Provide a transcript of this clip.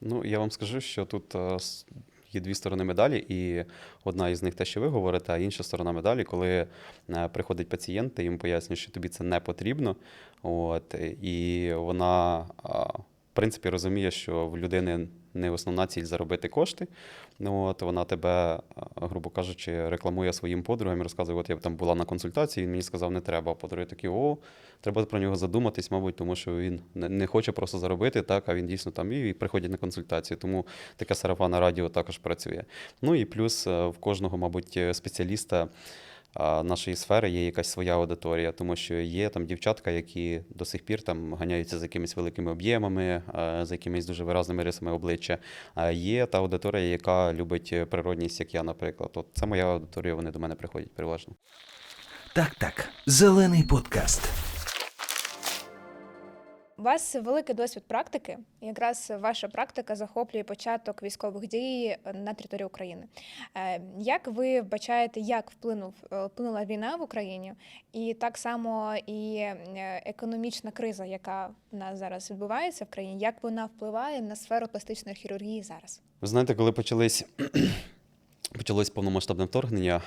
Ну, я вам скажу, що тут е, є дві сторони медалі, і одна із них те, що ви говорите, а інша сторона медалі, коли е, приходить пацієнт, ти йому пояснює, що тобі це не потрібно. От, і вона, в принципі, розуміє, що в людини не основна ціль заробити кошти. Ну, от вона тебе, грубо кажучи, рекламує своїм подругам і розказує, от я там була на консультації, він мені сказав, не треба. Подруги такі, о, треба про нього задуматись, мабуть, тому що він не- хоче просто заробити, так, а він дійсно там і приходять на консультацію. Тому таке сарафанне радіо також працює. Ну і плюс е, в кожного, мабуть, е, спеціаліста нашої сфери є якась своя аудиторія, тому що є там дівчатка, які до сих пір там ганяються за якимись великими об'ємами, з якимись дуже виразними рисами обличчя. А є та аудиторія, яка любить природність, як я, наприклад. От це моя аудиторія, вони до мене приходять переважно. Так, так. Зелений подкаст. У вас великий досвід практики. і Якраз ваша практика захоплює початок військових дій на території України. Е, Як ви вбачаєте, як вплинув е, вплинула війна в Україні, і так само і е, економічна криза, яка в нас зараз відбувається в країні, як вона впливає на сферу пластичної хірургії зараз? Ви знаєте, коли почались, почалось повномасштабне вторгнення,